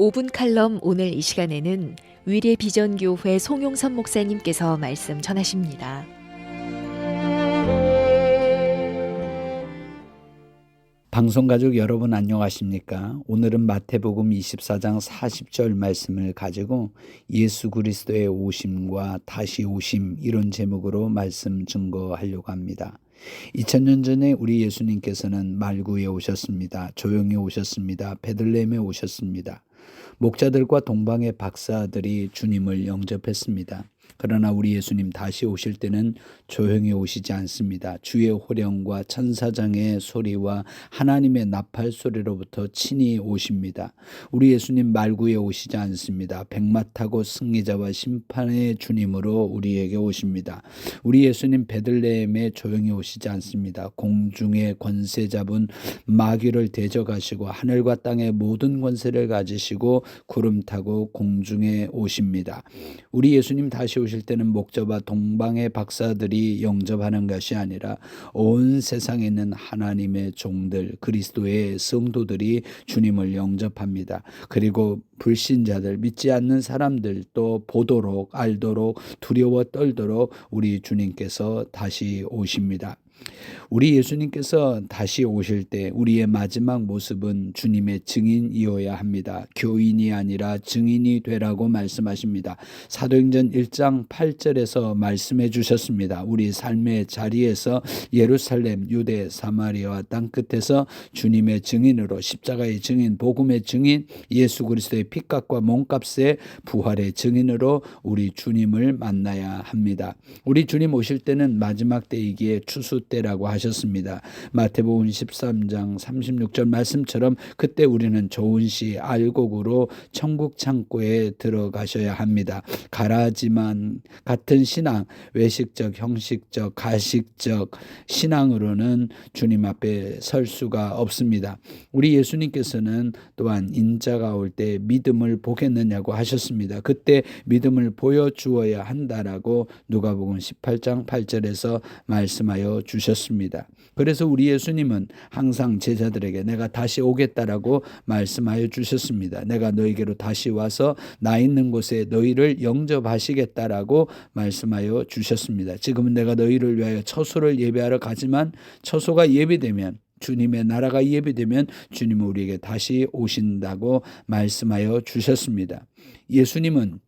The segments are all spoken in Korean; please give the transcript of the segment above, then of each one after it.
5분 칼럼 오늘 이 시간에는 위례 비전교회 송용선 목사님께서 말씀 전하십니다. 방송 가족 여러분 안녕하십니까? 오늘은 마태복음 24장 40절 말씀을 가지고 예수 그리스도의 오심과 다시 오심 이런 제목으로 말씀 증거하려고 합니다. 2000년 전에 우리 예수님께서는 말구에 오셨습니다. 조용히 오셨습니다. 베들레헴에 오셨습니다. 목자들과 동방의 박사들이 주님을 영접했습니다. 그러나 우리 예수님 다시 오실 때는 조용히 오시지 않습니다. 주의 호령과 천사장의 소리와 하나님의 나팔 소리로부터 친히 오십니다. 우리 예수님 말구에 오시지 않습니다. 백마 타고 승리자와 심판의 주님으로 우리에게 오십니다. 우리 예수님 베들레헴에 조용히 오시지 않습니다. 공중의 권세 잡은 마귀를 대적하시고 하늘과 땅의 모든 권세를 가지시고 구름 타고 공중에 오십니다. 우리 예수님 다시 오실 때는 목자와 동방의 박사들이 영접하는 것이 아니라 온 세상에 있는 하나님의 종들 그리스도의 성도들이 주님을 영접합니다. 그리고 불신자들 믿지 않는 사람들 또 보도록 알도록 두려워 떨도록 우리 주님께서 다시 오십니다. 우리 예수님께서 다시 오실 때 우리의 마지막 모습은 주님의 증인이어야 합니다. 교인이 아니라 증인이 되라고 말씀하십니다. 사도행전 1장 8절에서 말씀해 주셨습니다. 우리 삶의 자리에서 예루살렘, 유대, 사마리아와 땅 끝에서 주님의 증인으로 십자가의 증인, 복음의 증인, 예수 그리스도의 피값과 몸값의 부활의 증인으로 우리 주님을 만나야 합니다. 우리 주님 오실 때는 마지막 때이기에 추수 때라고 하 셨습니다. 마태복음 13장 36절 말씀처럼 그때 우리는 좋은 시 알곡으로 천국 창고에 들어가셔야 합니다. 가라지만 같은 신앙, 외식적, 형식적, 가식적 신앙으로는 주님 앞에 설 수가 없습니다. 우리 예수님께서는 또한 인자가 올 때 믿음을 보겠느냐고 하셨습니다. 그때 믿음을 보여주어야 한다라고 누가복음 18장 8절에서 말씀하여 주셨습니다. 그래서 우리 예수님은 항상 제자들에게 내가 다시 오겠다라고 말씀하여 주셨습니다. 내가 너에게로 다시 와서 나 있는 곳에 너희를 영접하시겠다라고 말씀하여 주셨습니다. 지금은 내가 너희를 위하여 처소를 예배하러 가지만 처소가 예비되면 주님의 나라가 예비되면 주님은 우리에게 다시 오신다고 말씀하여 주셨습니다. 예수님은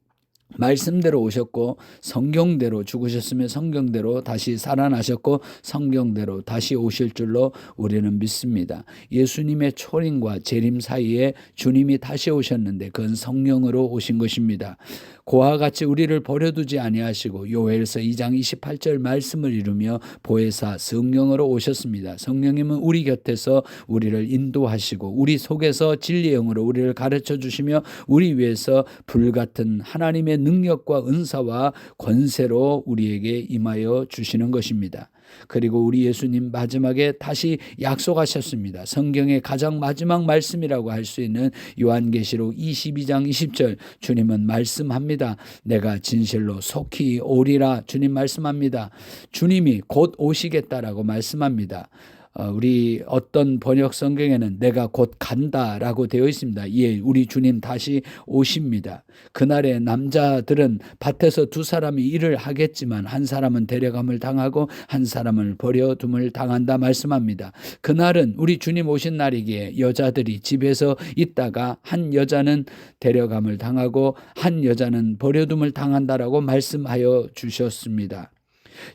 말씀대로 오셨고 성경대로 죽으셨으며 성경대로 다시 살아나셨고 성경대로 다시 오실 줄로 우리는 믿습니다. 예수님의 초림과 재림 사이에 주님이 다시 오셨는데 그건 성령으로 오신 것입니다. 고와 같이 우리를 버려두지 아니하시고 요엘서 2장 28절 말씀을 이루며 보혜사 성령으로 오셨습니다. 성령님은 우리 곁에서 우리를 인도하시고 우리 속에서 진리의 영으로 우리를 가르쳐 주시며 우리 위해서 불같은 하나님의 능력과 은사와 권세로 우리에게 임하여 주시는 것입니다. 그리고 우리 예수님 마지막에 다시 약속하셨습니다. 성경의 가장 마지막 말씀이라고 할 수 있는 요한계시록 22장 20절 주님은 말씀합니다. 내가 진실로 속히 오리라 주님 말씀합니다. 주님이 곧 오시겠다라고 말씀합니다. 어, 우리 어떤 번역 성경에는 내가 곧 간다라고 되어 있습니다. 예, 우리 주님 다시 오십니다. 그날에 남자들은 밭에서 두 사람이 일을 하겠지만 한 사람은 데려감을 당하고 한 사람을 버려둠을 당한다 말씀합니다. 그날은 우리 주님 오신 날이기에 여자들이 집에서 있다가 한 여자는 데려감을 당하고 한 여자는 버려둠을 당한다라고 말씀하여 주셨습니다.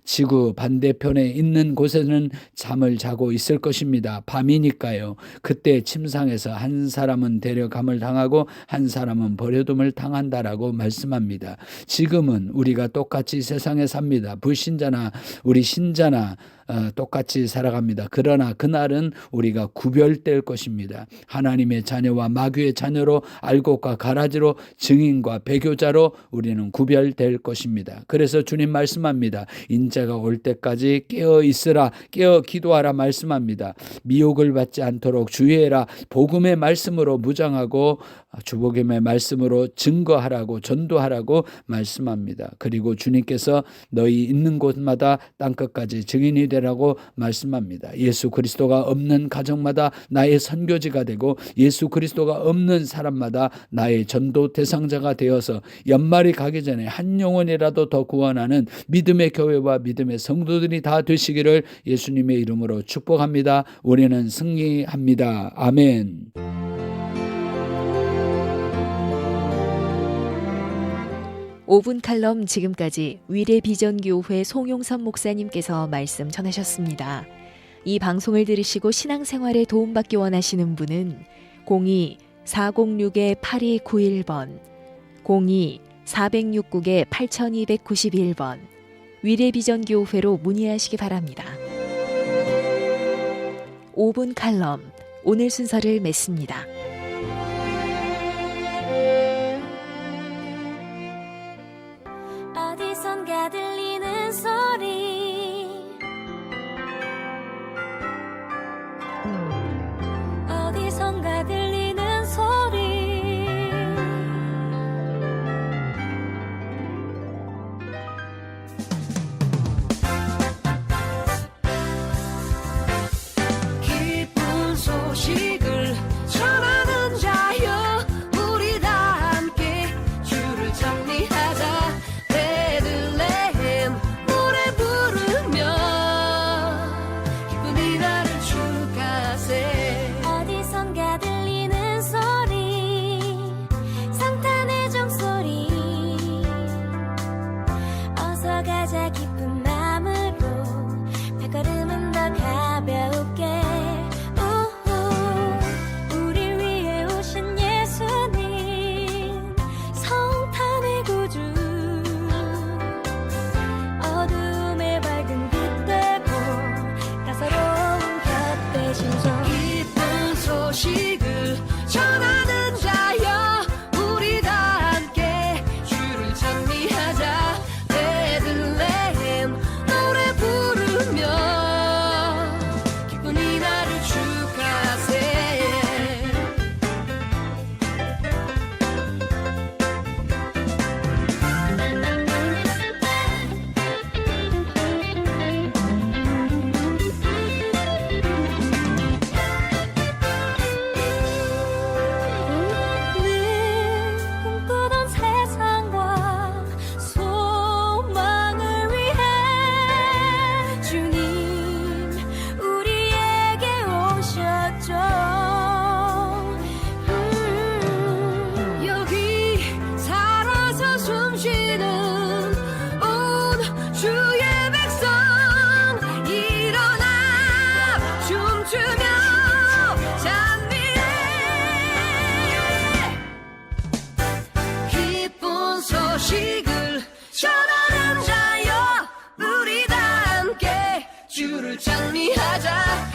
지구 반대편에 있는 곳에는 잠을 자고 있을 것입니다. 밤이니까요. 그때 침상에서 한 사람은 데려감을 당하고 한 사람은 버려둠을 당한다라고 말씀합니다. 지금은 우리가 똑같이 세상에 삽니다. 불신자나 우리 신자나 어, 똑같이 살아갑니다. 그러나 그날은 우리가 구별될 것입니다. 하나님의 자녀와 마귀의 자녀로 알곡과 가라지로 증인과 배교자로 우리는 구별될 것입니다. 그래서 주님 말씀합니다. 인자가 올 때까지 깨어 있으라 깨어 기도하라 말씀합니다. 미혹을 받지 않도록 주의해라 복음의 말씀으로 무장하고 주복음의 말씀으로 증거하라고 전도하라고 말씀합니다. 그리고 주님께서 너희 있는 곳마다 땅 끝까지 증인이 되 되라고 말씀합니다. 예수 그리스도가 없는 가정마다 나의 선교지가 되고 예수 그리스도가 없는 사람마다 나의 전도 대상자가 되어서 연말이 가기 전에 한 영혼이라도 더 구원하는 믿음의 교회와 믿음의 성도들이 다 되시기를 예수님의 이름으로 축복합니다. 우리는 승리합니다. 아멘. 오분 칼럼 지금까지 위례 비전교회 송용선 목사님께서 말씀 전하셨습니다. 이 방송을 들으시고 신앙생활에 도움받기 원하시는 분은 02-406-8291번, 02-469-8291번, 위례 비전교회로 문의하시기 바랍니다. 5분 칼럼, 오늘 순서를 맺습니다. 어디선가 들 주를 찬미하자